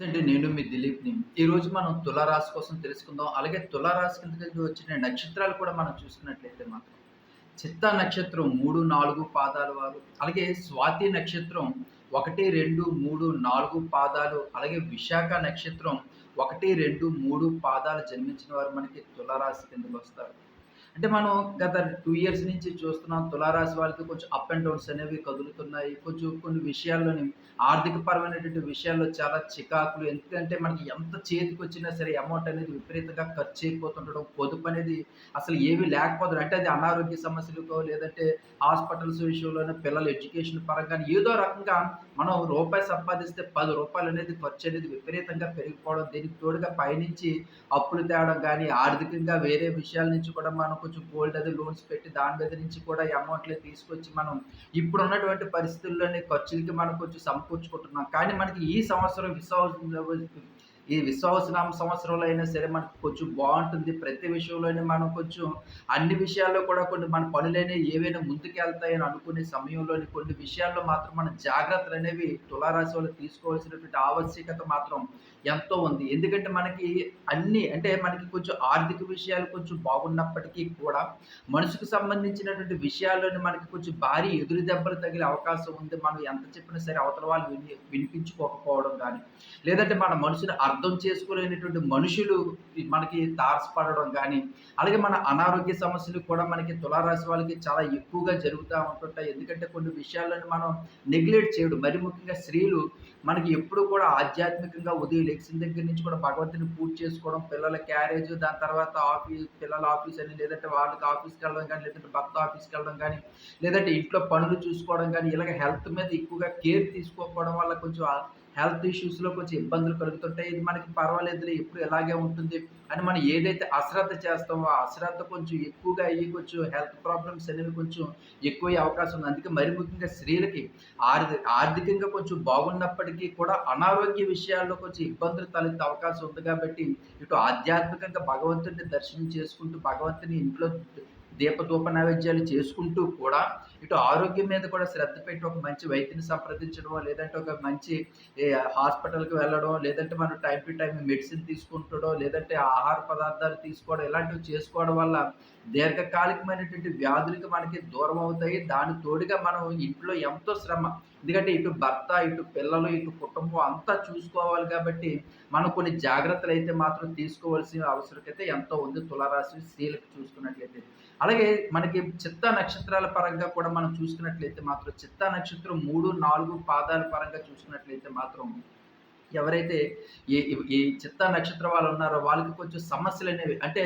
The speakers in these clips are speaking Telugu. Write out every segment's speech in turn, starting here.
అండి నేను మీ దిలీప్‌ని. ఈరోజు మనం తులారాశి కోసం తెలుసుకుందాం. అలాగే తులారాశి కిందకి వచ్చిన నక్షత్రాలు కూడా మనం చూసుకున్నట్లయితే మాత్రం చిత్త నక్షత్రం 3, 4 పాదాల వారు, అలాగే స్వాతి నక్షత్రం 1, 2, 3, 4 పాదాలు, అలాగే విశాఖ నక్షత్రం 1, 2, 3 పాదాలు జన్మించిన వారు మనకి తులారాశి కిందకొస్తారు. అంటే మనం గత టూ ఇయర్స్ నుంచి చూస్తున్నాం తులారాశి వాళ్ళకి కొంచెం అప్ అండ్ డౌన్స్ అనేవి కదులుతున్నాయి. కొంచెం కొన్ని విషయాల్లోని ఆర్థికపరమైనటువంటి విషయాల్లో చాలా చికాకులు. ఎందుకంటే మనకి ఎంత చేతికి వచ్చినా సరే అమౌంట్ అనేది విపరీతంగా ఖర్చయిపోతుండడం, పొదుపనేది అసలు ఏమీ లేకపోతుంది అంటే అది అనారోగ్య సమస్యలకో లేదంటే హాస్పిటల్స్ విషయంలోనే పిల్లల ఎడ్యుకేషన్ పరంగా ఏదో రకంగా మనం రూపాయి సంపాదిస్తే పది రూపాయలు అనేది ఖర్చు అనేది విపరీతంగా పెరిగిపోవడం. దీనికి తోడుగా పైనుంచి అప్పులు తేవడం కానీ ఆర్థికంగా వేరే విషయాల నుంచి కూడా మనం కొంచెం గోల్డ్ అది లోన్స్ పెట్టి దాని మీద నుంచి కూడా ఈ అమౌంట్‌లు తీసుకొచ్చి మనం ఇప్పుడున్నటువంటి పరిస్థితుల్లోని ఖర్చులకి మనం కొంచెం సమకూర్చుకుంటున్నాం. కానీ మనకి ఈ సంవత్సరం విశ్వాసం ఈ విశ్వాసనామ సంవత్సరంలో అయినా సరే మనకు కొంచెం బాగుంటుంది ప్రతి విషయంలోనే మనం కొంచెం అన్ని విషయాల్లో కూడా కొన్ని మన పనులైనా ఏవైనా ముందుకెళ్తాయని అనుకునే సమయంలోని కొన్ని విషయాల్లో మాత్రం మన జాగ్రత్తలనేవి తులారాశి వాళ్ళు తీసుకోవాల్సినటువంటి ఆవశ్యకత మాత్రం ఎంతో ఉంది. ఎందుకంటే మనకి అన్ని అంటే మనకి కొంచెం ఆర్థిక విషయాలు కొంచెం బాగున్నప్పటికీ కూడా మనసుకు సంబంధించినటువంటి విషయాల్లోని మనకి కొంచెం భారీ ఎదురు దెబ్బలు తగిలే అవకాశం ఉంది. మనం ఎంత చెప్పినా సరే అవతల వాళ్ళు విని వినిపించుకోకపోవడం కానీ లేదంటే మన మనసుని అర్థం చేసుకోలేనటువంటి మనుషులు మనకి తారసపడడం కానీ అలాగే మన అనారోగ్య సమస్యలు కూడా మనకి తులారాశి వాళ్ళకి చాలా ఎక్కువగా జరుగుతూ ఉంటుంటాయి. ఎందుకంటే కొన్ని విషయాలను మనం నెగ్లెక్ట్ చేయడం. మరి ముఖ్యంగా స్త్రీలు మనకి ఎప్పుడు కూడా ఆధ్యాత్మికంగా ఉదయం లెగ్సిన దగ్గర నుంచి కూడా భగవంతుని పూజ చేసుకోవడం, పిల్లల క్యారేజ్ దాని తర్వాత ఆఫీస్ పిల్లల ఆఫీస్ అని లేదంటే వాళ్ళకి ఆఫీస్‌కెళ్ళడం కానీ లేదంటే భర్త ఆఫీస్‌కెళ్ళడం కానీ లేదంటే ఇంట్లో పనులు చూసుకోవడం కానీ ఇలాగ హెల్త్ మీద ఎక్కువగా కేర్ తీసుకోకపోవడం వల్ల కొంచెం హెల్త్ ఇష్యూస్‌లో కొంచెం ఇబ్బందులు కలుగుతుంటాయి. ఇది మనకి పర్వాలేదులే ఎప్పుడు ఇలాగే ఉంటుంది అని మనం ఏదైతే అశ్రద్ధ చేస్తామో, ఆ అశ్రద్ధ కొంచెం ఎక్కువగా అయ్యి కొంచెం హెల్త్ ప్రాబ్లమ్స్ అనేవి కొంచెం ఎక్కువయ్యే అవకాశం ఉంది. అందుకే మరి ముఖ్యంగా స్త్రీలకి ఆర్థిక ఆర్థికంగా కొంచెం బాగున్నప్పటికీ కూడా అనారోగ్య విషయాల్లో కొంచెం ఇబ్బందులు తలెత్తే అవకాశం ఉంది కాబట్టి, ఇటు ఆధ్యాత్మికంగా భగవంతుడిని దర్శనం చేసుకుంటూ, భగవంతుని ఇంట్లో దీపధూప నైవేద్యాలు చేసుకుంటూ కూడా, ఇటు ఆరోగ్యం మీద కూడా శ్రద్ధ పెట్టి ఒక మంచి వైద్యుని సంప్రదించడం లేదంటే ఒక మంచి హాస్పిటల్‌కి వెళ్ళడం, లేదంటే మనం టైం టు టైం మెడిసిన్ తీసుకుంటడో, లేదంటే ఆహార పదార్థాలు తీసుకోవడం ఇలాంటివి చేసుకోవడం వల్ల దీర్ఘకాలికమైనటువంటి వ్యాధులకి మనకి దూరం అవుతాయి. దాని తోడుగా మనం ఇంట్లో ఎంతో శ్రమ ఎందుకంటే ఇటు భర్త, ఇటు పిల్లలు, ఇటు కుటుంబం అంతా చూసుకోవాలి కాబట్టి, మనం కొన్ని జాగ్రత్తలు అయితే మాత్రం తీసుకోవాల్సిన అవసరమైతే ఎంతో ఉంది తులారాశి స్త్రీలకు చూసుకున్నట్లయితే. అలాగే మనకి చిత్తా నక్షత్రాల పరంగా కూడా మనం చూసుకున్నట్లయితే మాత్రం చిత్తా నక్షత్రం 3, 4 పాదాల పరంగా చూసుకున్నట్లయితే మాత్రం ఎవరైతే ఈ ఈ చిత్తా నక్షత్రం వాళ్ళు ఉన్నారో వాళ్ళకి కొంచెం సమస్యలు అనేవి అంటే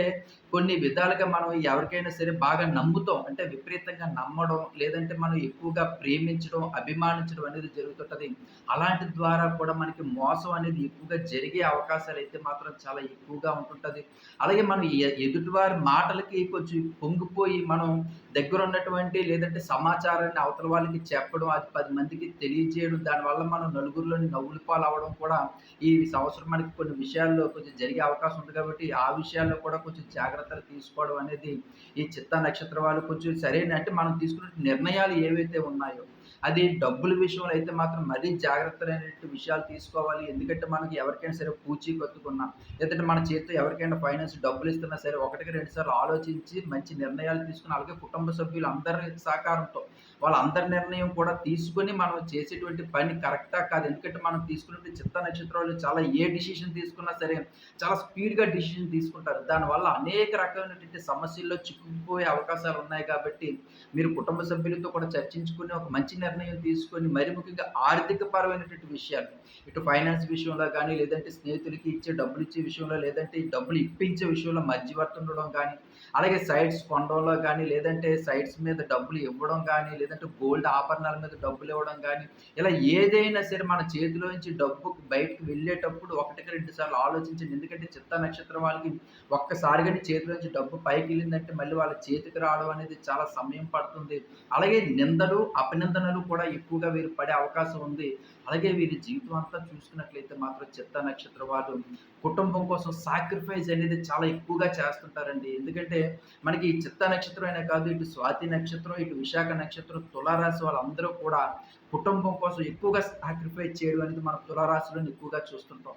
కొన్ని విధాలుగా మనం ఎవరికైనా సరే బాగా నమ్ముతాం. అంటే విపరీతంగా నమ్మడం, లేదంటే మనం ఎక్కువగా ప్రేమించడం, అభిమానించడం అనేది జరుగుతుంటుంది అలాంటి ద్వారా కూడా మనకి మోసం అనేది ఎక్కువగా జరిగే అవకాశాలు అయితే మాత్రం చాలా ఎక్కువగా ఉంటుంటది. అలాగే మనం ఎదుటివారి మాటలకి కొంచెం పొంగిపోయి మనం దగ్గర ఉన్నటువంటి లేదంటే సమాచారాన్ని అవతల వాళ్ళకి చెప్పడం, అది పది మందికి తెలియజేయడం, దానివల్ల మనం నలుగురిలోని నవ్వులు పాలవడం కూడా ఈ సంవత్సరం మనకి కొన్ని విషయాల్లో కొంచెం జరిగే అవకాశం ఉంది కాబట్టి, ఆ విషయాల్లో కూడా కొంచెం జాగ్రత్తలు తీసుకోవడం అనేది ఈ చిత్త నక్షత్ర వాళ్ళు కొంచెం సరైన అంటే మనం తీసుకున్న నిర్ణయాలు ఏవైతే ఉన్నాయో, అది డబ్బుల విషయంలో అయితే మాత్రం మరీ జాగ్రత్తలైనటువంటి విషయాలు తీసుకోవాలి. ఎందుకంటే మనకి ఎవరికైనా సరే పూచీకత్తుకున్నా, లేదంటే మన చేతితో ఎవరికైనా ఫైనాన్స్ డబ్బులు ఇస్తున్నా సరే ఒకటికి రెండు సార్లు ఆలోచించి మంచి నిర్ణయాలు తీసుకుని అలాగే కుటుంబ సభ్యులు అందరి సహకారంతో వాళ్ళందరి నిర్ణయం కూడా తీసుకొని మనం చేసేటువంటి పని కరెక్టా కాదు ఎందుకంటే మనం తీసుకునే చిత్త నక్షత్రాలు చాలా ఏ డిసిషన్ తీసుకున్నా సరే చాలా స్పీడ్‌గా డిసిషన్ తీసుకుంటారు. దానివల్ల అనేక రకమైనటువంటి సమస్యల్లో చిక్కుపోయే అవకాశాలు ఉన్నాయి కాబట్టి, మీరు కుటుంబ సభ్యులతో కూడా చర్చించుకొని ఒక మంచి నిర్ణయం తీసుకొని మరి ముఖ్యంగా ఆర్థిక పరమైనటువంటి విషయాలు ఇటు ఫైనాన్స్ విషయంలో కానీ లేదంటే స్నేహితులకి ఇచ్చే డబ్బులు ఇచ్చే విషయంలో, లేదంటే డబ్బులు ఇప్పించే విషయంలో మధ్యవర్తి ఉండడం కానీ అలాగే సైట్స్ కొనడంలో కానీ లేదంటే సైట్స్ మీద డబ్బులు ఇవ్వడం కానీ లేదంటే గోల్డ్ ఆభరణాల మీద డబ్బులు ఇవ్వడం కానీ ఇలా ఏదైనా సరే మన చేతిలో నుంచి డబ్బు బయటకు వెళ్ళేటప్పుడు ఒకటికి రెండు సార్లు ఆలోచించండి. ఎందుకంటే చిత్త నక్షత్రం వాళ్ళకి ఒక్కసారిగా చేతిలో నుంచి డబ్బు పైకి వెళ్ళిందంటే మళ్ళీ వాళ్ళ చేతికి రావడం అనేది చాలా సమయం పడుతుంది. అలాగే నిందలు, అపనిందనలు కూడా ఎక్కువగా వీరు పడే అవకాశం ఉంది. అలాగే వీరి జీవితం అంతా చూసుకున్నట్లయితే మాత్రం చిత్త నక్షత్ర వాళ్ళు కుటుంబం కోసం సాక్రిఫైస్ అనేది చాలా ఎక్కువగా చేస్తుంటారండి. ఎందుకంటే మనకి ఈ చిత్త నక్షత్రం అయినా కాదు ఇటు స్వాతి నక్షత్రం ఇటు విశాఖ నక్షత్రం తులారాశి వాళ్ళందరూ కూడా కుటుంబం కోసం ఎక్కువగా సాక్రిఫైస్ చేయడం అనేది మనం తులారాశులను ఎక్కువగా చూస్తుంటాం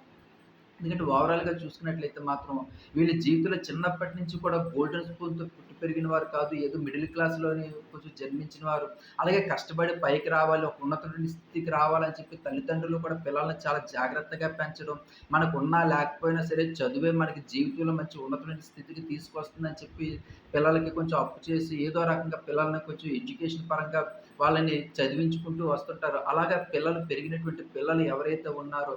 ఎందుకంటే ఓవరాల్గా చూసుకున్నట్లయితే మాత్రం వీళ్ళ జీవితంలో చిన్నప్పటి నుంచి కూడా గోల్డెన్ స్పూన్తో పెరిగిన వారు కాదు ఏదో మిడిల్ క్లాస్లోని కొంచెం జన్మించిన వారు. అలాగే కష్టపడి పైకి రావాలి ఒక ఉన్నతమైన స్థితికి రావాలని చెప్పి తల్లిదండ్రులు కూడా పిల్లల్ని చాలా జాగ్రత్తగా పెంచడం మనకు ఉన్నా లేకపోయినా సరే చదువే మనకి జీవితంలో మంచి ఉన్నతమైన స్థితికి తీసుకొస్తుందని చెప్పి పిల్లలకి కొంచెం అప్పు చేసి ఏదో రకంగా పిల్లల్ని కొంచెం ఎడ్యుకేషన్ పరంగా వాళ్ళని చదివించుకుంటూ వస్తుంటారు. అలాగా పిల్లలు పెరిగినటువంటి పిల్లలు ఎవరైతే ఉన్నారో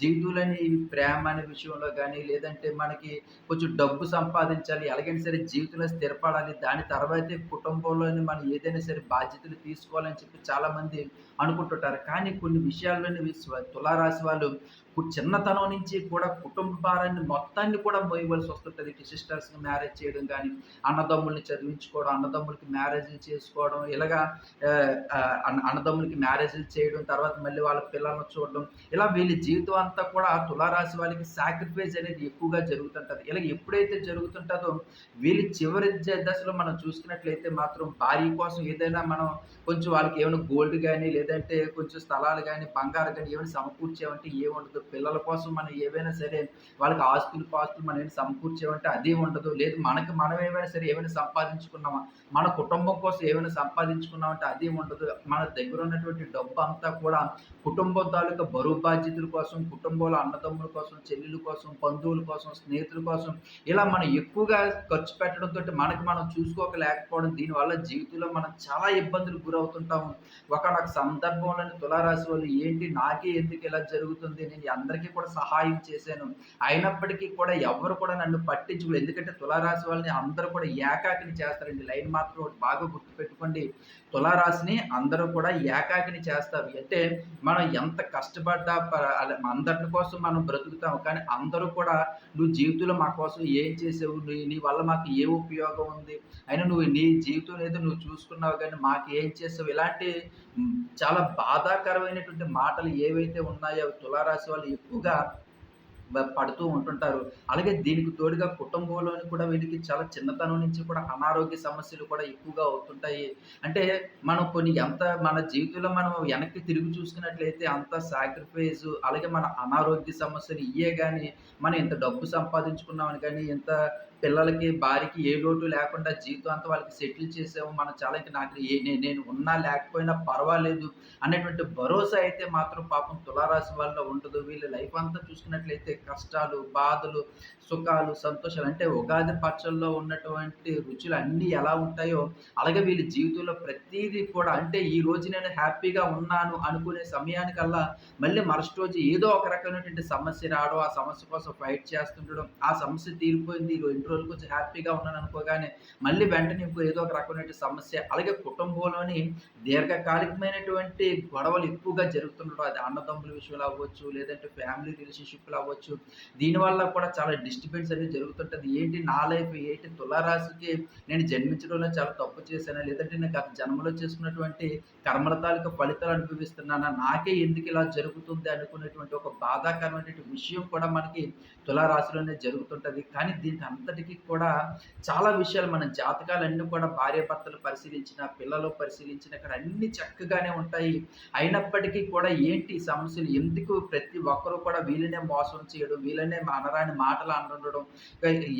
జీవితంలోని ప్రేమ అనే విషయంలో కానీ లేదంటే మనకి కొంచెం డబ్బు సంపాదించాలి ఎలాగైనా సరే జీవితంలో స్థిరపడాలి దాని తర్వాతే కుటుంబంలోని మనం ఏదైనా సరే బాధ్యతలు తీసుకోవాలని చెప్పి చాలామంది అనుకుంటుంటారు. కానీ కొన్ని విషయాల్లోని విశ్వ- తులారాశి వాళ్ళు చిన్నతనం నుంచి కూడా కుటుంబ భారాన్ని మొత్తాన్ని కూడా మోయవలసి వస్తుంటుంది. ఇటు సిస్టర్స్ని మ్యారేజ్ చేయడం కానీ అన్నదమ్ముల్ని చదివించుకోవడం అన్నదమ్ములకి మ్యారేజ్లు చేసుకోవడం ఇలాగా అన్న అన్నదమ్ములకి మ్యారేజ్లు చేయడం తర్వాత మళ్ళీ వాళ్ళ పిల్లలను చూడడం ఇలా వీళ్ళ జీవితం అంతా కూడా తులారాశి వాళ్ళకి సాక్రిఫైస్ అనేది ఎక్కువగా జరుగుతుంటుంది. ఇలా ఎప్పుడైతే జరుగుతుంటుందో వీళ్ళు చివరి దశలో మనం చూసుకున్నట్లయితే మాత్రం భార్య కోసం ఏదైనా మనం కొంచెం వాళ్ళకి ఏమైనా గోల్డ్ కానీ లేదంటే కొంచెం స్థలాలు కానీ బంగారు కానీ ఏమైనా సమకూర్చామంటే ఏముండదు పిల్లల కోసం మనం ఏవైనా సరే వాళ్ళకి ఆస్తులు పాస్తులు మనం ఏమైనా సమకూర్చామంటే అదే ఉండదు. లేదు మనకి మనం ఏమైనా సరే ఏమైనా సంపాదించుకున్నామా? మన కుటుంబం కోసం ఏమైనా సంపాదించుకున్నామంటే అదే ఉండదు. మన దగ్గర ఉన్నటువంటి డబ్బు అంతా కూడా కుటుంబం తాలూకా బరువు బాధ్యతల కోసం కుటుంబంలో అన్నదమ్ముల కోసం చెల్లెల కోసం బంధువుల కోసం స్నేహితుల కోసం ఇలా మనం ఎక్కువగా ఖర్చు పెట్టడంతో మనకి మనం చూసుకోకలేకపోవడం దీనివల్ల జీవితంలో మనం చాలా ఇబ్బందులు గురవుతుంటాము. ఒకనొక సందర్భంలోని తులారాశి వాళ్ళు ఏంటి నాకే ఎందుకు ఇలా జరుగుతుంది? నేను అందరికీ కూడా సహాయం చేశాను. అయినప్పటికీ కూడా ఎవరు కూడా నన్ను పట్టించుకోలేదు. ఎందుకంటే తులారాశి వాళ్ళని అందరూ కూడా ఏకాకిని చేస్తారండి. లైన్ మాత్రం ఒకటి బాగా గుర్తుపెట్టుకోండి. తులారాశిని అందరూ కూడా ఏకాకిని చేస్తారు. అంటే మనం ఎంత కష్టపడ్డా అందరి కోసం మనం బ్రతుకుతాం కానీ అందరూ కూడా నువ్వు జీవితంలో మా కోసం ఏం చేసావు? నీ వల్ల మాకు ఏ ఉపయోగం ఉంది? అయినా నువ్వు నీ జీవితం ఏదో నువ్వు చూసుకున్నావు కానీ మాకు ఏం చేసావు? ఇలాంటి చాలా బాధాకరమైనటువంటి మాటలు ఏవైతే ఉన్నాయో తులారాశి వాళ్ళు ఎక్కువగా పడుతూ ఉంటుంటారు. అలాగే దీనికి తోడుగా కుటుంబంలోని కూడా వీళ్ళకి చాలా చిన్నతనం నుంచి కూడా అనారోగ్య సమస్యలు కూడా ఎక్కువగా అవుతుంటాయి. అంటే మనం కొన్ని ఎంత మన జీవితంలో మనం వెనక్కి తిరిగి చూసుకున్నట్లయితే అంత సాక్రిఫైస్ అలాగే మన అనారోగ్య సమస్యలు ఇయే కానీ మనం ఇంత డబ్బు సంపాదించుకున్నామని కానీ ఇంత పిల్లలకి భార్యకి ఏ లోటు లేకుండా జీవితం అంతా వాళ్ళకి సెటిల్ చేసాము మనం చాలా నాకు నేను ఉన్నా లేకపోయినా పర్వాలేదు అనేటువంటి భరోసా అయితే మాత్రం పాపం తులారాశి వల్ల ఉండదు. వీళ్ళ లైఫ్ అంతా చూసుకున్నట్లయితే కష్టాలు బాధలు సుఖాలు సంతోషాలు అంటే ఉగాది పచ్చల్లో ఉన్నటువంటి రుచులు అన్నీ ఎలా ఉంటాయో అలాగే వీళ్ళ జీవితంలో ప్రతిదీ కూడా అంటే ఈ రోజు నేను హ్యాపీగా ఉన్నాను అనుకునే సమయానికల్లా మళ్ళీ మరుసటి రోజు ఏదో ఒక రకమైనటువంటి సమస్య రావడం ఆ సమస్య కోసం ఫైట్ చేస్తుండడం ఆ సమస్య తీరిపోయింది ఈ రోజులు కొంచెం హ్యాపీగా ఉన్నాను అనుకోగానే మళ్ళీ వెంటనే ఇంకో ఏదో ఒక రకమైన సమస్య అలాగే కుటుంబంలోని దీర్ఘకాలికమైనటువంటి గొడవలు ఎక్కువగా జరుగుతుండడం అది అన్నదమ్ముల విషయంలో అవ్వచ్చు లేదంటే ఫ్యామిలీ రిలేషన్షిప్లు అవ్వచ్చు. దీనివల్ల కూడా చాలా డిస్టర్బెన్స్ అనేది జరుగుతుంటుంది. ఏంటి నా లైఫ్ ఏంటి తులారాశికి నేను జన్మించడంలో చాలా తప్పు చేశానా లేదంటే నేను గత జన్మలో చేసుకున్నటువంటి కర్మల తాలూకా ఫలితాలు అనుభవిస్తున్నానా నాకే ఎందుకు ఇలా జరుగుతుంది అనుకునేటువంటి ఒక బాధాకరమైనటువంటి విషయం కూడా మనకి తులారాశిలోనే జరుగుతుంటుంది. కానీ దీనికి అంతటికీ కూడా చాలా విషయాలు మన జాతకాలన్నీ కూడా భార్యాభర్తలు పరిశీలించిన పిల్లలు పరిశీలించిన ఇక్కడ అన్ని చక్కగానే ఉంటాయి. అయినప్పటికీ కూడా ఏంటి సమస్యలు? ఎందుకు ప్రతి ఒక్కరూ కూడా వీళ్ళనే మోసం చేయడం వీళ్ళనే అనరాని మాటలు అనడం?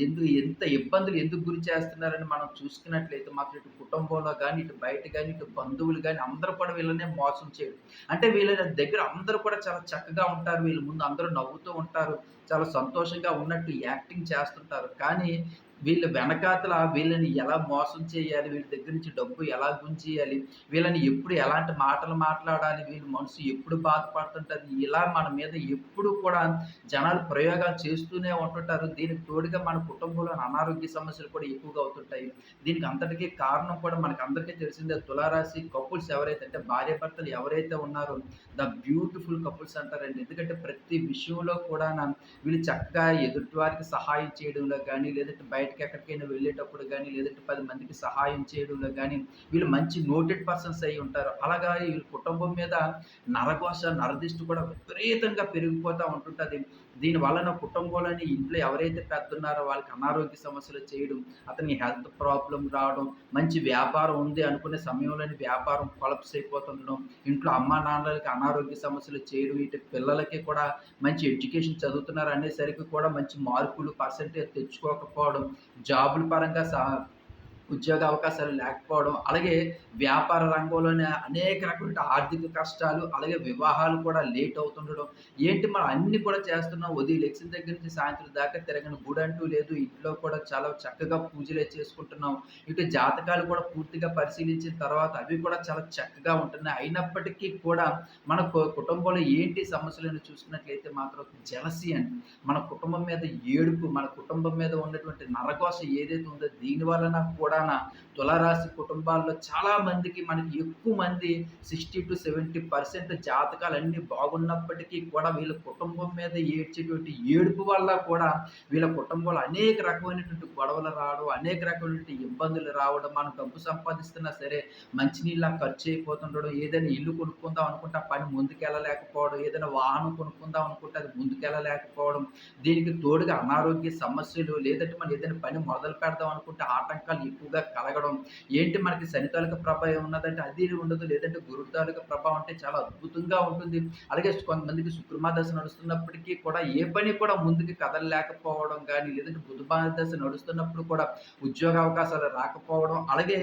ఎందుకు ఎంత ఇబ్బందులు ఎందుకు గురి చేస్తున్నారని మనం చూసుకున్నట్లయితే మాత్రం ఇటు కుటుంబంలో కానీ ఇటు బయట కానీ ఇటు బంధువులు కానీ అందరూ కూడా వీళ్ళనే మోసం చేయడం. అంటే వీళ్ళ దగ్గర అందరూ కూడా చాలా చక్కగా ఉంటారు. వీళ్ళ ముందు అందరూ నవ్వుతూ ఉంటారు. చాలా సంతోషంగా ఉన్నట్టు యాక్టింగ్ చేస్తుంటారు. కానీ planeta. వీళ్ళ వెనకాతల వీళ్ళని ఎలా మోసం చేయాలి వీళ్ళ దగ్గర నుంచి డబ్బు ఎలా గుంజేయాలి వీళ్ళని ఎప్పుడు ఎలాంటి మాటలు మాట్లాడాలి వీళ్ళ మనసు ఎప్పుడు బాధపడుతుంటుంది ఇలా మన మీద ఎప్పుడు కూడా జనాలు ప్రయోగాలు చేస్తూనే ఉంటుంటారు. దీనికి తోడుగా మన కుటుంబంలో అనారోగ్య సమస్యలు కూడా ఎక్కువగా అవుతుంటాయి. దీనికి అంతటికీ కారణం కూడా మనకు అందరికీ తెలిసిందే తులారాశి కపుల్స్ ఎవరైతే అంటే భార్యాభర్తలు ఎవరైతే ఉన్నారో ద బ్యూటిఫుల్ కపుల్స్ అంటారండి. ఎందుకంటే ప్రతి విషయంలో కూడా వీళ్ళు చక్కగా ఎదుటి వారికి సహాయం చేయడంలో కానీ లేదంటే బయట బయటకి ఎక్కడికైనా వెళ్ళేటప్పుడు కానీ లేదంటే పది మందికి సహాయం చేయడంలో కానీ వీళ్ళు మంచి నోటెడ్ పర్సన్స్ అయి ఉంటారు. అలాగా వీళ్ళ కుటుంబం మీద నరఘోష నరదిష్టి కూడా విపరీతంగా పెరిగిపోతూ ఉంటుంటుంది. దీని వలన కుటుంబంలోని ఇంట్లో ఎవరైతే పెద్ద ఉన్నారో వాళ్ళకి అనారోగ్య సమస్యలు చేయడం అతనికి హెల్త్ ప్రాబ్లం రావడం మంచి వ్యాపారం ఉంది అనుకునే సమయంలోని వ్యాపారం కొలప్స్ అయిపోతుండడం ఇంట్లో అమ్మా నాన్నలకి అనారోగ్య సమస్యలు చేయడం ఇటు పిల్లలకి కూడా మంచి ఎడ్యుకేషన్ చదువుతున్నారు అనేసరికి కూడా మంచి మార్కులు పర్సంటేజ్ తెచ్చుకోకపోవడం జాబుల పరంగా సా ఉద్యోగ అవకాశాలు లేకపోవడం అలాగే వ్యాపార రంగంలోనే అనేక రకమైన ఆర్థిక కష్టాలు అలాగే వివాహాలు కూడా లేట్ అవుతుండడం ఏంటి మనం అన్ని కూడా చేస్తున్నాం ఉదయం లెక్సిన దగ్గర నుంచి సాయంత్రం దాకా తిరగని గుడి అంటూ లేదు ఇంట్లో కూడా చాలా చక్కగా పూజలే చేసుకుంటున్నాం ఇటు జాతకాలు కూడా పూర్తిగా పరిశీలించిన తర్వాత అవి కూడా చాలా చక్కగా ఉంటున్నాయి. అయినప్పటికీ కూడా మన కుటుంబంలో ఏంటి సమస్యలను చూసుకున్నట్లయితే మాత్రం జలసి అండి. మన కుటుంబం మీద ఏడుపు మన కుటుంబం మీద ఉన్నటువంటి నరకోశ ఏదైతే ఉందో దీనివలన కూడా కూడా తులరాశి కుటుంబాల్లో చాలా మందికి మనకి ఎక్కువ మంది సిక్స్టీ టు సెవెంటీ పర్సెంట్ జాతకాలు అన్నీ బాగున్నప్పటికీ కూడా వీళ్ళ కుటుంబం మీద ఏడ్చేటువంటి ఏడుపు వల్ల కూడా వీళ్ళ కుటుంబంలో అనేక రకమైనటువంటి గొడవలు రావడం అనేక రకమైనటువంటి ఇబ్బందులు రావడం మనం డబ్బు సంపాదిస్తున్నా సరే మంచినీళ్ళ ఖర్చు అయిపోతుండడం ఏదైనా ఇల్లు కొనుక్కుందాం అనుకుంటే పని ముందుకెళ్ళలేకపోవడం ఏదైనా వాహనం కొనుక్కుందాం అనుకుంటే అది ముందుకెళ్ళలేకపోవడం దీనికి తోడుగా అనారోగ్య సమస్యలు లేదంటే మనం ఏదైనా పని మొదలు పెడదాం అనుకుంటే ఆటంకాలు ఎక్కువగా కలగడం. ఏంటి మనకి శని తాలూకా ప్రభావం ఉన్నదంటే అది ఉండదు లేదంటే గురు తాలూకా ప్రభావం అంటే చాలా అద్భుతంగా ఉంటుంది. అలాగే కొంతమందికి శుక్రమాదశ నడుస్తున్నప్పటికీ కూడా ఏ పని కూడా ముందుకు కదలలేకపోవడం కానీ లేదంటే బుధమాదశ నడుస్తున్నప్పుడు కూడా ఉద్యోగ అవకాశాలు రాకపోవడం అలాగే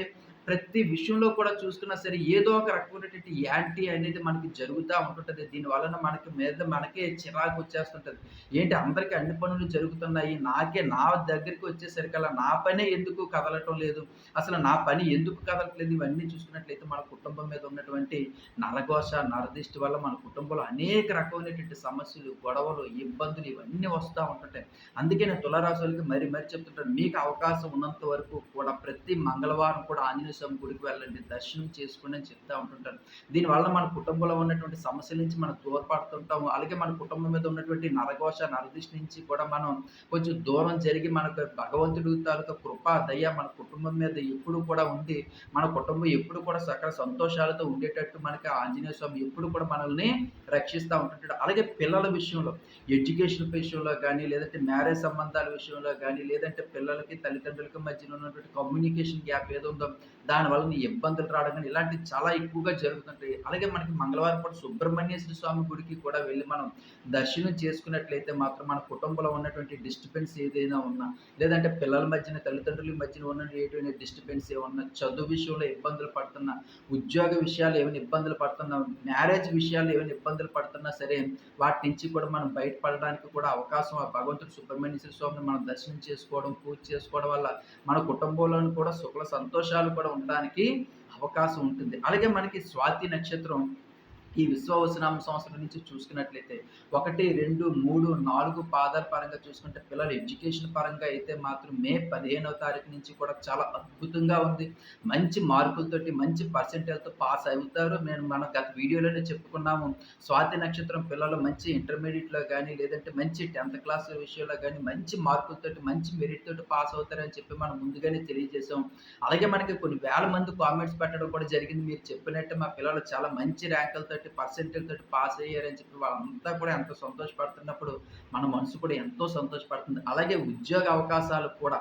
ప్రతి విషయంలో కూడా చూసుకున్నా సరే ఏదో ఒక రకమైనటువంటి యాంటీ అనేది మనకి జరుగుతూ ఉంటుంటుంది. దీని వలన మనకి మీద మనకే చిరాకు వచ్చేస్తుంటుంది. ఏంటి అందరికీ అన్ని పనులు జరుగుతున్నాయి. నాకే నా దగ్గరికి వచ్చేసరికల్లా నా పనే ఎందుకు కదలటం లేదు? అసలు నా పని ఎందుకు కదలట్లేదు? ఇవన్నీ చూసుకున్నట్లయితే మన కుటుంబం మీద ఉన్నటువంటి నరఘోష నరదిష్టి వల్ల మన కుటుంబంలో అనేక రకమైనటువంటి సమస్యలు గొడవలు ఇబ్బందులు ఇవన్నీ వస్తూ ఉంటుంటాయి. అందుకే నేను తులరాశులకి మరి మరి చెప్తుంటాను. మీకు అవకాశం ఉన్నంత వరకు కూడా ప్రతి మంగళవారం కూడా ఆంజనేయ స్వామి గుడికి వెళ్ళండి దర్శనం చేసుకోండి అని చెప్తా ఉంటుంటాను దీనివల్ల మన కుటుంబంలో ఉన్నటువంటి సమస్యల నుంచి మనం దూరపడుతుంటాము అలాగే మన కుటుంబం మీద ఉన్నటువంటి నరఘోష నరదిష్టి నుంచి కూడా మనం కొంచెం దూరం జరిగి మనకు భగవంతుడి తాలూకా కృప దయ మన కుటుంబం మీద ఎప్పుడు కూడా ఉండి మన కుటుంబం ఎప్పుడు కూడా సకల సంతోషాలతో ఉండేటట్టు మనకి ఆంజనేయ స్వామి ఎప్పుడు కూడా మనల్ని రక్షిస్తూ ఉంటుంటాడు. అలాగే పిల్లల విషయంలో ఎడ్యుకేషన్ విషయంలో కానీ లేదంటే మ్యారేజ్ సంబంధాల విషయంలో కానీ లేదంటే పిల్లలకి తల్లిదండ్రులకి మధ్యన ఉన్నటువంటి కమ్యూనికేషన్ గ్యాప్ ఏదో ఉందో దానివల్ల నీ ఇబ్బందులు రావడం కానీ ఇలాంటివి చాలా ఎక్కువగా జరుగుతుంటాయి. అలాగే మనకి మంగళవారం పాటు సుబ్రహ్మణ్యేశ్వర స్వామి గుడికి కూడా వెళ్ళి మనం దర్శనం చేసుకున్నట్లయితే మాత్రం మన కుటుంబంలో ఉన్నటువంటి డిస్టర్బెన్స్ ఏదైనా ఉన్నా లేదంటే పిల్లల మధ్యన తల్లిదండ్రుల మధ్యన ఉన్న ఎటువంటి డిస్టర్బెన్స్ ఏమన్నా చదువు విషయంలో ఇబ్బందులు పడుతున్నా ఉద్యోగ విషయాలు ఏమైనా ఇబ్బందులు పడుతున్నా మ్యారేజ్ విషయాలు ఏమైనా ఇబ్బందులు పడుతున్నా సరే వాటి నుంచి కూడా మనం బయటపడడానికి కూడా అవకాశం ఆ భగవంతుడు సుబ్రహ్మణ్యేశ్వర స్వామిని మనం దర్శనం చేసుకోవడం పూజ చేసుకోవడం వల్ల మన కుటుంబంలోని కూడా సుఖ సంతోషాలు కూడా ఉండడానికి అవకాశం ఉంటుంది. అలాగే మనకి స్వాతి నక్షత్రం ఈ విశ్వవసనామ సంవత్సరం నుంచి చూసుకున్నట్లయితే ఒకటి రెండు మూడు నాలుగు పాదాల పరంగా చూసుకుంటే పిల్లల ఎడ్యుకేషన్ పరంగా అయితే మాత్రం మే పదిహేనవ తారీఖు నుంచి కూడా చాలా అద్భుతంగా ఉంది. మంచి మార్కులతోటి మంచి పర్సెంటేజ్తో పాస్ అవుతారు. నేను మనం గత వీడియోలోనే చెప్పుకున్నాము. స్వాతి నక్షత్రం పిల్లలు మంచి ఇంటర్మీడియట్లో కానీ లేదంటే మంచి టెన్త్ క్లాస్ విషయంలో కానీ మంచి మార్కులతోటి మంచి మెరిట్ తోటి పాస్ అవుతారని చెప్పి మనం ముందుగానే తెలియజేసాం అలాగే మనకి కొన్ని వేల మంది కామెంట్స్ పెట్టడం కూడా జరిగింది. మీరు చెప్పినట్టు మా పిల్లలు చాలా మంచి థర్టీ పర్సెంటేజ్ తోటి పాస్ అయ్యారని చెప్పి వాళ్ళంతా కూడా ఎంతో సంతోషపడుతున్నప్పుడు మన మనసు కూడా ఎంతో సంతోషపడుతుంది. అలాగే ఉద్యోగ అవకాశాలు కూడా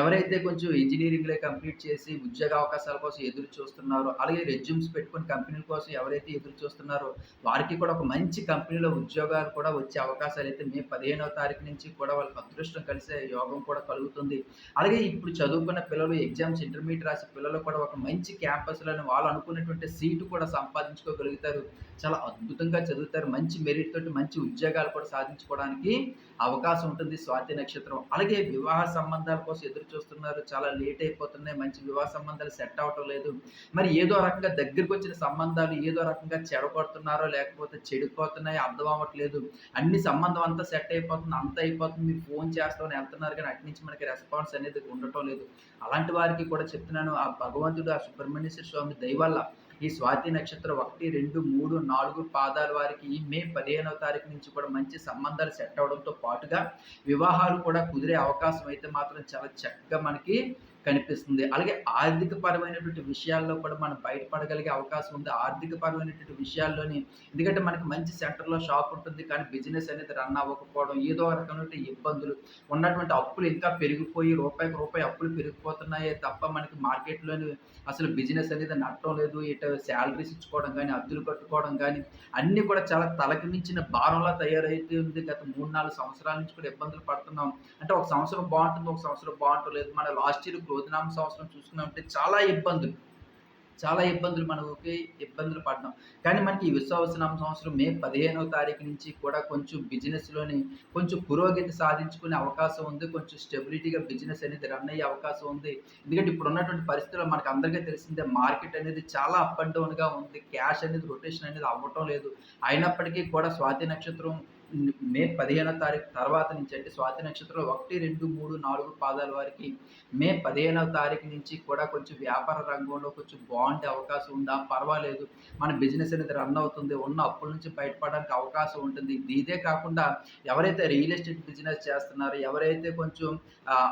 ఎవరైతే కొంచెం ఇంజనీరింగ్లే కంప్లీట్ చేసి ఉద్యోగ అవకాశాల కోసం ఎదురు చూస్తున్నారో అలాగే రెజ్యూమ్స్ పెట్టుకుని కంపెనీల కోసం ఎవరైతే ఎదురు చూస్తున్నారో వారికి కూడా ఒక మంచి కంపెనీలో ఉద్యోగాలు కూడా వచ్చే అవకాశాలు అయితే మే పదిహేనవ తారీఖు నుంచి కూడా వాళ్ళకి అదృష్టం కలిసే యోగం కూడా కలుగుతుంది. అలాగే ఇప్పుడు చదువుకున్న పిల్లలు ఎగ్జామ్స్ ఇంటర్మీడియట్ రాసే పిల్లలు కూడా ఒక మంచి క్యాంపస్లోని వాళ్ళు అనుకున్నటువంటి సీటు కూడా సంపాదించుకోగలుగుతారు. చాలా అద్భుతంగా చదువుతారు. మంచి మెరిట్ తోటి మంచి ఉద్యోగాలు కూడా సాధించుకోవడానికి అవకాశం ఉంటుంది స్వాతి నక్షత్రం. అలాగే వివాహ సంబంధాల కోసం ఎదురు చూస్తున్నారు. చాలా లేట్ అయిపోతున్నాయి. మంచి వివాహ సంబంధాలు సెట్ అవటం లేదు. మరి ఏదో రకంగా దగ్గరికి వచ్చిన సంబంధాలు ఏదో రకంగా చెడగొడుతున్నారో లేకపోతే చెడిపోతున్నాయి అర్థం అవ్వట్లేదు. అన్ని సంబంధం అంతా సెట్ అయిపోతుంది. అంత అయిపోతుంది. మీరు ఫోన్ చేస్తామని వెళ్తున్నారు కానీ అటు నుంచి మనకి రెస్పాన్స్ అనేది ఉండటం లేదు. అలాంటి వారికి కూడా చెప్తున్నాను. ఆ భగవంతుడు ఆ సుబ్రహ్మణ్యేశ్వర స్వామి దయవల్ల ఈ స్వాతి నక్షత్రం ఒకటి రెండు మూడు నాలుగు పాదాల వారికి ఈ మే పదిహేనవ తారీఖు నుంచి కూడా మంచి సంబంధాలు సెట్ అవడంతో పాటుగా వివాహాలు కూడా కుదిరే అవకాశం అయితే మాత్రం చాలా చక్కగా మనకి కనిపిస్తుంది. అలాగే ఆర్థిక పరమైనటువంటి విషయాల్లో కూడా మనం బయటపడగలిగే అవకాశం ఉంది. ఆర్థిక పరమైనటువంటి విషయాల్లోని ఎందుకంటే మనకి మంచి సెంటర్లో షాప్ ఉంటుంది. కానీ బిజినెస్ అనేది రన్ అవ్వకపోవడం ఏదో రకమైన ఇబ్బందులు ఉన్నటువంటి అప్పులు ఇంకా పెరిగిపోయి రూపాయికి రూపాయి అప్పులు పెరిగిపోతున్నాయే తప్ప మనకి మార్కెట్లోని అసలు బిజినెస్ అనేది నట్టం లేదు. ఇటు శాలరీస్ ఇచ్చుకోవడం కానీ అద్దెలు కట్టుకోవడం కానీ అన్నీ కూడా చాలా తలకి మించిన భారంలా తయారైతుంది గత మూడు నాలుగు సంవత్సరాల నుంచి కూడా ఇబ్బందులు పడుతున్నాం. అంటే ఒక సంవత్సరం బాగుంటుంది ఒక సంవత్సరం బాగుంటలేదు. మన లాస్ట్ ఇయర్ క్రోధనామ సంవత్సరం చూసుకున్నామంటే చాలా ఇబ్బందులు. చాలా ఇబ్బందులు మనకి ఇబ్బందులు పడ్డాం. కానీ మనకి ఈ విశ్వాసనామ సంవత్సరం మే పదిహేనవ తారీఖు నుంచి కూడా కొంచెం బిజినెస్లోని కొంచెం పురోగతి సాధించుకునే అవకాశం ఉంది. కొంచెం స్టెబిలిటీగా బిజినెస్ అనేది రన్ అయ్యే అవకాశం ఉంది. ఎందుకంటే ఇప్పుడు ఉన్నటువంటి పరిస్థితుల్లో మనకు అందరికీ తెలిసిందే మార్కెట్ అనేది చాలా అప్ అండ్ డౌన్గా ఉంది. క్యాష్ అనేది రొటేషన్ అనేది అవ్వటం లేదు. అయినప్పటికీ కూడా స్వాతి నక్షత్రం మే పదిహేనో తారీఖు తర్వాత నుంచి అంటే స్వాతి నక్షత్రంలో ఒకటి రెండు మూడు నాలుగు పాదాల వారికి మే పదిహేనవ తారీఖు నుంచి కూడా కొంచెం వ్యాపార రంగంలో కొంచెం బాగుండే అవకాశం ఉందా? పర్వాలేదు. మన బిజినెస్ అనేది రన్ అవుతుంది. ఉన్న అప్పుల నుంచి బయటపడడానికి అవకాశం ఉంటుంది. ఇదే కాకుండా ఎవరైతే రియల్ ఎస్టేట్ బిజినెస్ చేస్తున్నారో ఎవరైతే కొంచెం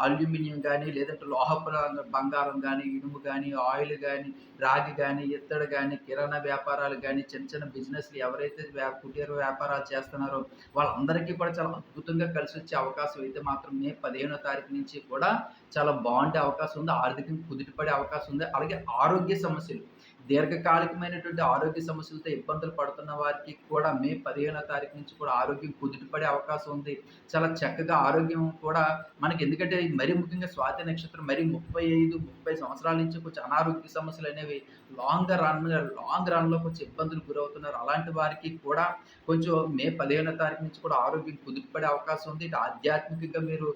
అల్యూమినియం కానీ లేదంటే లోహపు బంగారం కానీ ఇనుము కానీ ఆయిల్ కానీ రాగి కానీ ఇత్తడి కానీ కిరాణా వ్యాపారాలు కానీ చిన్న చిన్న బిజినెస్లు ఎవరైతే కుటీర వ్యాపారాలు చేస్తున్నారో వాళ్ళందరికీ కూడా చాలా అద్భుతంగా కలిసి వచ్చే అవకాశం అయితే మాత్రం మే పదిహేనో తారీఖు నుంచి కూడా చాలా బాగుండే అవకాశం ఉంది ఆర్థికంగా కుదిటిపడే అవకాశం ఉంది. అలాగే ఆరోగ్య సమస్యలు. దీర్ఘకాలికమైనటువంటి ఆరోగ్య సమస్యలతో ఇబ్బందులు పడుతున్న వారికి కూడా మే పదిహేనో తారీఖు నుంచి కూడా ఆరోగ్యం కుదిరిపడే అవకాశం ఉంది. చాలా చక్కగా ఆరోగ్యం కూడా మనకి ఎందుకంటే మరీ ముఖ్యంగా స్వాతి నక్షత్రం మరి ముప్పై ఐదు ముప్పై సంవత్సరాల నుంచి కొంచెం అనారోగ్య సమస్యలు అనేవి లాంగ్ రన్ లాంగ్ రన్లో కొంచెం ఇబ్బందులు గురవుతున్నారు. అలాంటి వారికి కూడా కొంచెం మే పదిహేనో తారీఖు నుంచి కూడా ఆరోగ్యం కుదిరిపడే అవకాశం ఉంది. ఇటు ఆధ్యాత్మికంగా మీరు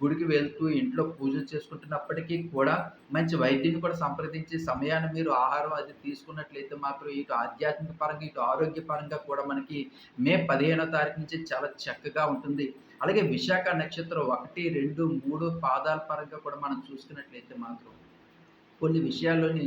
గుడికి వెళ్తూ ఇంట్లో పూజలు చేసుకుంటున్నప్పటికీ కూడా మంచి వైద్యుని కూడా సంప్రదించి సమయాన్ని మీరు ఆహారం అది తీసుకున్నట్లయితే మాత్రం ఇటు ఆధ్యాత్మిక పరంగా ఇటు ఆరోగ్య పరంగా కూడా మనకి మే పదిహేనో తారీఖు నుంచి చాలా చక్కగా ఉంటుంది. అలాగే విశాఖ నక్షత్రం ఒకటి రెండు మూడు పాదాల పరంగా కూడా మనం చూసుకున్నట్లయితే మాత్రం కొన్ని విషయాల్లోని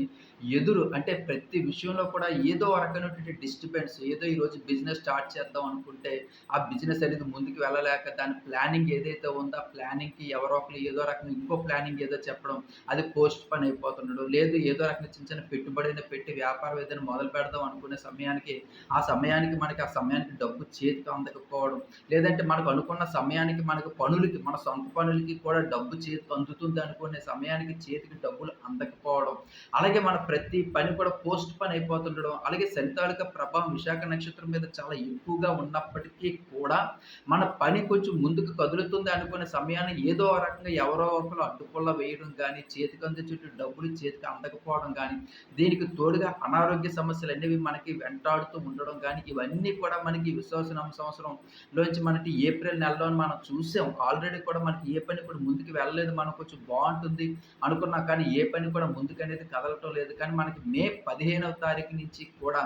ఎదురు అంటే ప్రతి విషయంలో కూడా ఏదో రకమైనటువంటి డిస్టర్బెన్స్ ఏదో ఈరోజు బిజినెస్ స్టార్ట్ చేద్దాం అనుకుంటే ఆ బిజినెస్ అనేది ముందుకు వెళ్ళలేక దాని ప్లానింగ్ ఏదైతే ఉందో ఆ ప్లానింగ్కి ఎవరో ఒకరు ఏదో రకంగా ఇంకో ప్లానింగ్ ఏదో చెప్పడం అది పోస్ట్ పని అయిపోతుండడం లేదు ఏదో రకంగా చిన్న చిన్న పెట్టుబడిని పెట్టి వ్యాపారం ఏదైనా మొదలు పెడదాం అనుకునే సమయానికి ఆ సమయానికి మనకి ఆ సమయానికి డబ్బు చేతికి అందకపోవడం లేదంటే మనకు అనుకున్న సమయానికి మనకు పనులకి మన సొంత పనులకి కూడా డబ్బు చేతికి అందుతుంది అనుకునే సమయానికి చేతికి డబ్బులు అందకపోవడం అలాగే మన ప్రతి పని కూడా పోస్ట్ పని అయిపోతుండడం అలాగే శనితాళిక ప్రభావం విశాఖ నక్షత్రం మీద చాలా ఎక్కువగా ఉన్నప్పటికీ కూడా మన పని కొంచెం ముందుకు కదులుతుంది అనుకునే సమయాన్ని ఏదో రకంగా ఎవరో ఒకరు అడ్డుపుల్ల వేయడం కానీ చేతికి అందే చుట్టూ డబ్బులు చేతికి అందకపోవడం కానీ దీనికి తోడుగా అనారోగ్య సమస్యలు అనేవి మనకి వెంటాడుతూ ఉండడం కానీ ఇవన్నీ కూడా మనకి విశ్వాసనం సంవత్సరంలోంచి మనకి ఏప్రిల్ నెలలో మనం చూసాం. ఆల్రెడీ కూడా మనకి ఏ పని కూడా ముందుకు వెళ్ళలేదు. మనం కొంచెం బాగుంటుంది అనుకున్నా కానీ ఏ పని కూడా ముందుకు అనేది కదలటం లేదు కానీ మనకి మే పదిహేనవ తారీఖు నుంచి కూడా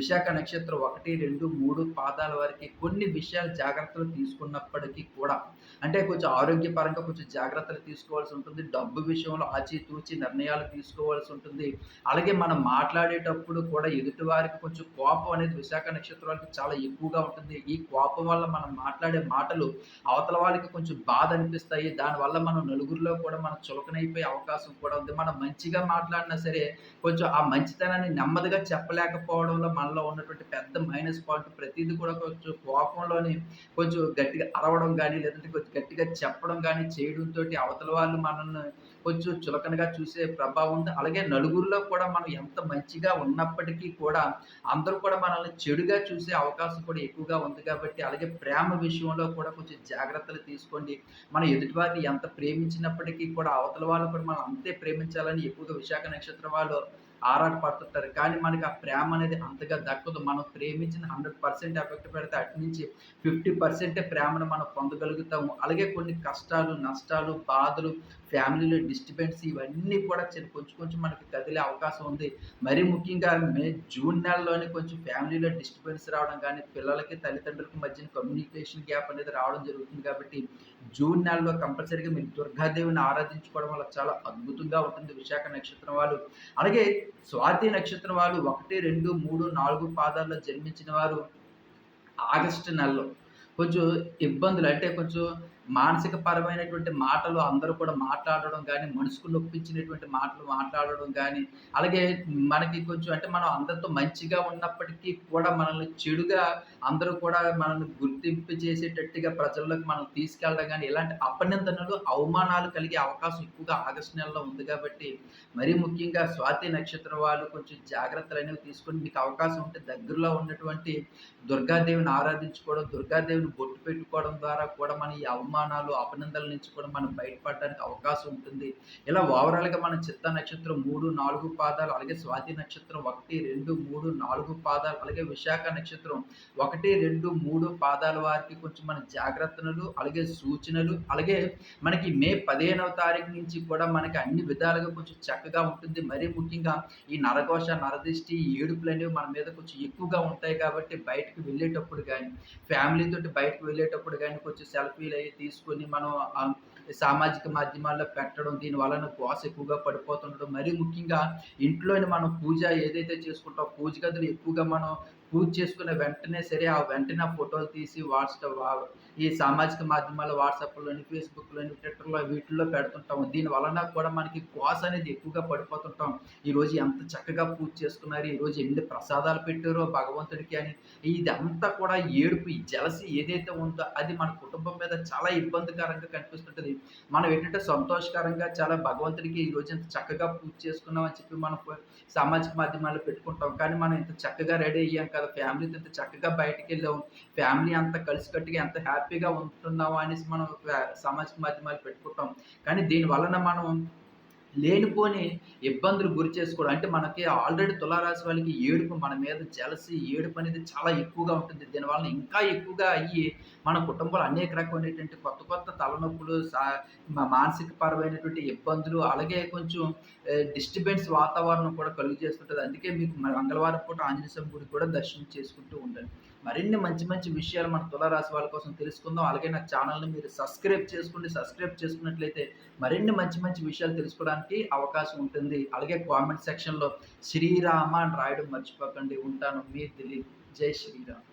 విశాఖ నక్షత్రం ఒకటి రెండు మూడు పాదాల వరకు కొన్ని విషయాలు జాగ్రత్తలు తీసుకున్నప్పటికీ కూడా అంటే కొంచెం ఆరోగ్యపరంగా కొంచెం జాగ్రత్తలు తీసుకోవాల్సి ఉంటుంది. డబ్బు విషయంలో ఆచితూచి నిర్ణయాలు తీసుకోవాల్సి ఉంటుంది. అలాగే మనం మాట్లాడేటప్పుడు కూడా ఎదుటి వారికి కొంచెం కోపం అనేది విశాఖ నక్షత్రాలకు చాలా ఎక్కువగా ఉంటుంది. ఈ కోపం వల్ల మనం మాట్లాడే మాటలు అవతల వాళ్ళకి కొంచెం బాధ అనిపిస్తాయి. దానివల్ల మనం నలుగురిలో కూడా మనం చులకనైపోయే అవకాశం కూడా ఉంది. మనం మంచిగా మాట్లాడినా సరే కొంచెం ఆ మంచితనాన్ని నెమ్మదిగా చెప్పలేకపోవడంలో మనలో ఉన్నటువంటి పెద్ద మైనస్ పాయింట్ ప్రతిదీ కూడా కొంచెం కోపంలోని కొంచెం గట్టిగా అరవడం కానీ లేదంటే కొంచెం గట్టిగా చెప్పడం కానీ చేయడంతో అవతల వాళ్ళు మనల్ని కొంచెం చులకనగా చూసే ప్రభావం ఉంది. అలాగే నలుగురిలో కూడా మనం ఎంత మంచిగా ఉన్నప్పటికీ కూడా అందరూ కూడా మనల్ని చెడుగా చూసే అవకాశం కూడా ఎక్కువగా ఉంది కాబట్టి అలాగే ప్రేమ విషయంలో కూడా కొంచెం జాగ్రత్తలు తీసుకోండి. మనం ఎదుటివారిని ఎంత ప్రేమించినప్పటికీ కూడా అవతల వాళ్ళు కూడా మనం అంతే ప్రేమించాలని ఎక్కువగా విశాఖ నక్షత్రం వాళ్ళు ఆరాట పడుతుంటారు కానీ మనకి ఆ ప్రేమ అనేది అంతగా దక్కదు. మనం ప్రేమించిన హండ్రెడ్ పర్సెంట్ ఎఫెక్ట్ పెడితే అటు నుంచి ఫిఫ్టీ పర్సెంటే ప్రేమను మనం పొందగలుగుతాము. అలాగే కొన్ని కష్టాలు నష్టాలు బాధలు ఫ్యామిలీలో డిస్టర్బెన్స్ ఇవన్నీ కూడా కొంచెం కొంచెం మనకి కదిలే అవకాశం ఉంది. మరీ ముఖ్యంగా మే జూన్ నెలలోనే కొంచెం ఫ్యామిలీలో డిస్టర్బెన్స్ రావడం కానీ పిల్లలకి తల్లిదండ్రులకి మధ్యన కమ్యూనికేషన్ గ్యాప్ అనేది రావడం జరుగుతుంది కాబట్టి జూన్ నెలలో కంపల్సరీగా మీరు దుర్గాదేవిని ఆరాధించుకోవడం వల్ల చాలా అద్భుతంగా ఉంటుంది విశాఖ నక్షత్రం వాళ్ళు. అలాగే స్వాతి నక్షత్రం వాళ్ళు ఒకటి రెండు మూడు నాలుగు పాదాల్లో జన్మించిన వారు ఆగస్టు నెలలో. కొంచెం ఇబ్బందులు అంటే కొంచెం మానసిక పరమైనటువంటి మాటలు అందరూ కూడా మాట్లాడడం కానీ మనసుకు నొప్పించినటువంటి మాటలు మాట్లాడడం కానీ అలాగే మనకి కొంచెం అంటే మనం అందరితో మంచిగా ఉన్నప్పటికీ కూడా మనల్ని చెడుగా అందరూ కూడా మనల్ని గుర్తింపు చేసేటట్టుగా ప్రజల్లోకి మనం తీసుకెళ్ళడం కానీ ఇలాంటి అపనిందనలు అవమానాలు కలిగే అవకాశం ఎక్కువగా ఆగస్టు నెలలో ఉంది కాబట్టి మరీ ముఖ్యంగా స్వాతి నక్షత్రం వాళ్ళు కొంచెం జాగ్రత్తలు అనేవి తీసుకొని మీకు అవకాశం ఉంటే దగ్గరలో ఉన్నటువంటి దుర్గాదేవిని ఆరాధించుకోవడం దుర్గాదేవిని బొట్టు పెట్టుకోవడం ద్వారా కూడా మన ఈ అవమానం అవమానాలు అభినందనల నుంచి కూడా మనం బయటపడడానికి అవకాశం ఉంటుంది. ఇలా ఓవరాల్గా మన చిత్త నక్షత్రం మూడు నాలుగు పాదాలు అలాగే స్వాతి నక్షత్రం ఒకటి రెండు మూడు నాలుగు పాదాలు అలాగే విశాఖ నక్షత్రం ఒకటి రెండు మూడు పాదాల వారికి కొంచెం మన జాగ్రత్తలు అలాగే సూచనలు అలాగే మనకి మే పదిహేనవ తారీఖు నుంచి కూడా మనకి అన్ని విధాలుగా కొంచెం చక్కగా ఉంటుంది. మరీ ముఖ్యంగా ఈ నరఘోష నరదిష్టి ఏడుపులు అనేవి మన మీద కొంచెం ఎక్కువగా ఉంటాయి కాబట్టి బయటకు వెళ్ళేటప్పుడు కానీ ఫ్యామిలీతో బయటకు వెళ్ళేటప్పుడు కానీ కొంచెం సెల్ఫీలు అయితే తీసుకొని మనం సామాజిక మాధ్యమాల్లో పెట్టడం దీని వలన గోస ఎక్కువగా పడిపోతుండడం మరీ ముఖ్యంగా ఇంట్లోని మనం పూజ ఏదైతే చేసుకుంటాం పూజ గదులు ఎక్కువగా మనం యూజ్ చేసుకున్న వెంటనే సరే ఆ వెంటనే ఆ ఫోటోలు తీసి వాట్సాప్ ఈ సామాజిక మాధ్యమాల వాట్సాప్లోని ఫేస్బుక్లోని ట్విట్టర్లో వీటిల్లో పెడుతుంటాము. దీని వలన కూడా మనకి కోస అనేది ఎక్కువగా పడిపోతుంటాం. ఈరోజు ఎంత చక్కగా పూజ చేసుకున్నారు ఈరోజు ఎన్ని ప్రసాదాలు పెట్టారో భగవంతుడికి అని. ఇదంతా కూడా ఏడుపు ఈ జలసి ఏదైతే ఉందో అది మన కుటుంబం మీద చాలా ఇబ్బందికరంగా కనిపిస్తుంటుంది. మనం ఏంటంటే సంతోషకరంగా చాలా భగవంతుడికి ఈ రోజు చక్కగా పూజ చేసుకున్నాం అని చెప్పి మనం సామాజిక మాధ్యమాల్లో పెట్టుకుంటాం. కానీ మనం ఇంత చక్కగా రెడీ అయ్యాం కదా ఫ్యామిలీతో చక్కగా బయటకు వెళ్ళాము ఫ్యామిలీ అంతా కలిసికట్టుగా ఎంత హ్యాపీగా ఉంటున్నాము అనేసి మనం సామాజిక మాధ్యమాలు పెట్టుకుంటాం. కానీ దీని వలన మనం లేనిపోని ఇబ్బందులు గురి చేసుకోవడం. అంటే మనకి ఆల్రెడీ తులారాశి వాళ్ళకి ఏడుపు మన మీద జలసి ఏడుపు అనేది చాలా ఎక్కువగా ఉంటుంది. దీనివల్ల ఇంకా ఎక్కువగా అయ్యి మన కుటుంబంలో అనేక రకమైనటువంటి కొత్త కొత్త తలనొప్పులు సా మా మానసిక పరమైనటువంటి ఇబ్బందులు అలాగే కొంచెం డిస్టర్బెన్స్ వాతావరణం కూడా కలుగు చేస్తుంటుంది. అందుకే మీకు మంగళవారం పూట ఆంజనేయ స్వామి గుడి కూడా దర్శనం చేసుకుంటూ ఉండండి. మరిన్ని మంచి మంచి విషయాలు మన తులారాశి వాళ్ళ కోసం తెలుసుకుందాం. అలాగే నా ఛానల్ని మీరు సబ్స్క్రైబ్ చేసుకోండి. సబ్స్క్రైబ్ చేసుకున్నట్లయితే మరిన్ని మంచి మంచి విషయాలు తెలుసుకోవడానికి అవకాశం ఉంటుంది. అలాగే కామెంట్ సెక్షన్లో శ్రీరామ అని రాయడం మర్చిపోకండి. ఉంటాను. మీ దిలీప్. జై శ్రీరామ్.